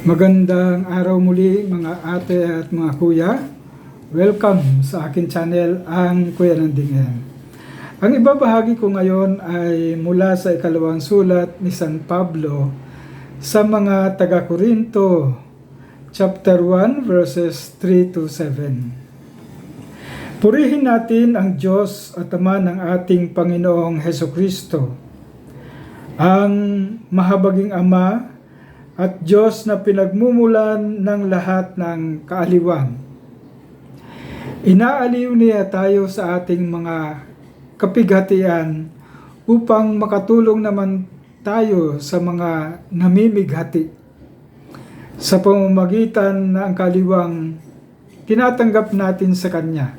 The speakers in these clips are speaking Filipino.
Magandang araw muli mga ate at mga kuya. Welcome sa akin channel, ang Kuya Nandingan. Ang ibabahagi ko ngayon ay mula sa ikalawang sulat ni San Pablo sa mga taga-Korinto, chapter 1, verses 3 to 7. Purihin natin ang Diyos at Ama ng ating Panginoong Heso Kristo, ang mahabaging Ama at Diyos na pinagmumulan ng lahat ng kaaliwan. Inaaliw niya tayo sa ating mga kapighatian upang makatulong naman tayo sa mga namimighati sa pamamagitan ng kaliwang tinatanggap natin sa Kanya.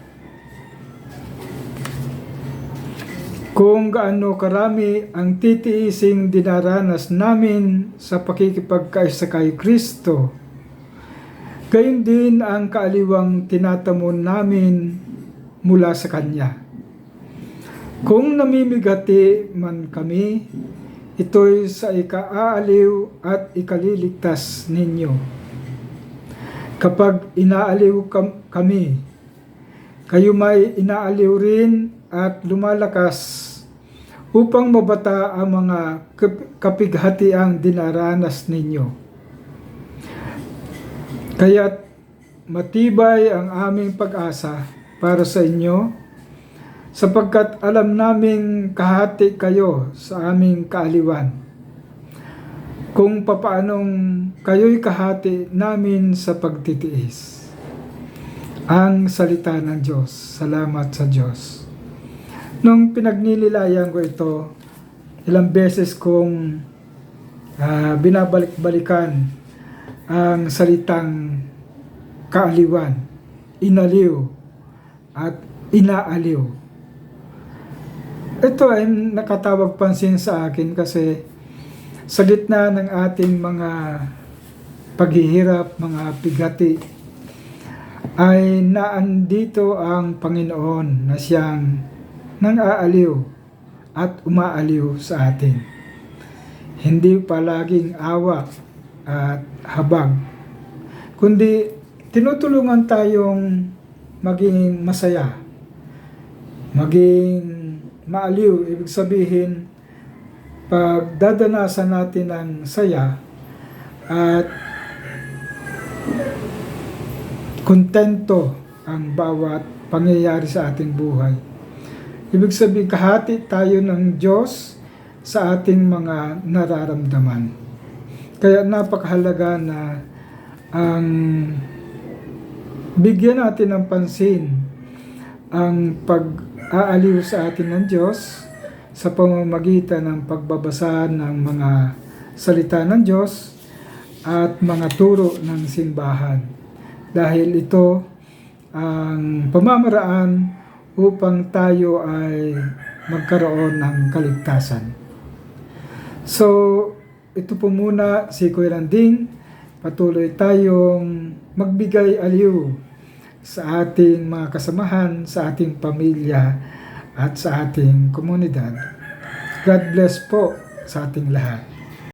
Kung gaano karami ang titiising dinaranas namin sa pakikipagkaisa kay Kristo, gayon din ang kaaliwang tinatamon namin mula sa Kanya. Kung namimigati man kami, ito'y sa ikaaaliw at ikaliligtas ninyo. Kapag inaaliw kam- kami, kayo may inaaliw rin at lumalakas upang mabata ang mga kap- kapighatiang dinaranas ninyo. Kaya't matibay ang aming pag-asa para sa inyo sapagkat alam naming kahati kayo sa aming kaaliwan. Kung papaanong kayo'y kahati namin sa pagtitiis. Ang salita ng Diyos. Salamat sa Diyos. Nung pinagnililayan ko ito, ilang beses kong ah, binabalik-balikan ang salitang kaaliwan, inaliw, at inaaliw. Ito ay nakatawag pansin sa akin kasi sa gitna ng ating mga paghihirap, mga pigati, ay naandito ang Panginoon na siyang nang aaliw at umaaliw sa atin. Hindi palaging awa at habag, kundi tinutulungan tayong maging masaya, maging maaliw. Ibig sabihin, pag dadanasan natin ng saya at kontento ang bawat pangyayari sa ating buhay. Ibig sabihin, kahati tayo ng Diyos sa ating mga nararamdaman. Kaya napakahalaga na ang bigyan natin ng pansin ang pag-aaliw sa atin ng Diyos sa pamamagitan ng pagbabasa ng mga salita ng Diyos at mga turo ng simbahan. Dahil ito ang pamamaraan upang tayo ay magkaroon ng kaligtasan. So, ito po muna si Kuya Landing. Patuloy tayong magbigay aliw sa ating mga kasamahan, sa ating pamilya, at sa ating komunidad. God bless po sa ating lahat.